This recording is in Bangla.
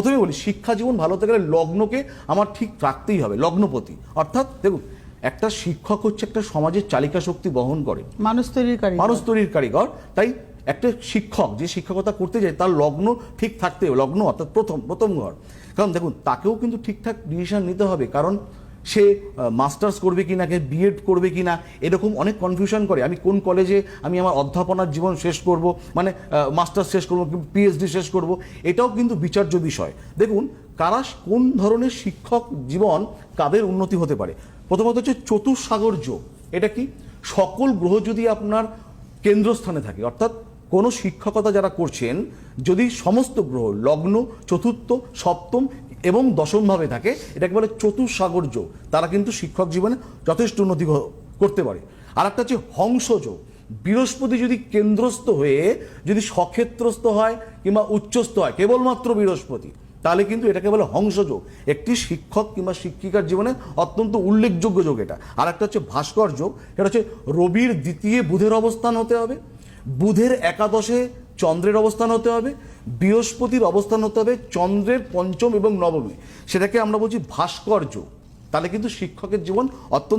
প্রথমে বলি শিক্ষা জীবন ভালো হতে গেলে লগ্নকে আমার ঠিক রাখতেই হবে লগ্নপতি। অর্থাৎ দেখুন একটা শিক্ষক হচ্ছে একটা সমাজের চালিকা শক্তি বহন করে। মানুষ তৈরির কারিগর। মানুষ তৈরির কারিগর। তাই একটা শিক্ষক যে শিক্ষকতা করতে যায় তার লগ্ন ঠিক থাকতে হবে লগ্ন অর্থাৎ প্রথম প্রথম ঘর। কারণ দেখুন তাকেও কিন্তু ঠিকঠাক ডিসিশন নিতে হবে। কারণ সে মাস্টার্স করবে কি না কে বিএড করবে কি না এরকম অনেক কনফিউশন করে। আমি কোন কলেজে আমি আমার অধ্যাপনার জীবন শেষ করব মানে মাস্টার্স শেষ করব পিএইচডি শেষ করব, এটাও কিন্তু বিচার্য বিষয়। দেখুন, কারা কোন ধরনের শিক্ষক জীবন কাদের উন্নতি হতে পারে? প্রথমত হচ্ছে চতুর্সাগর যোগ এটা কি? সকল গ্রহ যদি আপনার কেন্দ্রস্থানে থাকে, অর্থাৎ কোনো শিক্ষকতা যারা করছেন, যদি সমস্ত গ্রহ, লগ্ন, চতুর্থ, সপ্তম এবং দশমভাবে থাকে এটাকে বলে চতুঃসাগর যোগ তারা কিন্তু শিক্ষক জীবনে যথেষ্ট উন্নতি করতে পারে। আর একটা হচ্ছে হংস যোগ বৃহস্পতি যদি কেন্দ্রস্থ হয়ে যদি সক্ষেত্রস্থ হয় কিংবা উচ্চস্থ হয়, কেবলমাত্র বৃহস্পতি, তাহলে কিন্তু এটাকে বলে হংসযোগ একটি শিক্ষক কিংবা শিক্ষিকার জীবনে অত্যন্ত উল্লেখযোগ্য যোগ এটা। আর একটা হচ্ছে ভাস্কর যোগ। এটা হচ্ছে রবির দ্বিতীয় বুধের অবস্থান হতে হবে, বুধের একাদশে চন্দ্রের অবস্থান হতে হবে বৃহস্পতির অবস্থান হতে হবে চন্দ্রের পঞ্চম এবং নবমে। সেটাকে আমরা বলছি ভাস্কর্য। তাহলে কিন্তু শিক্ষকের জীবন অত্যন্ত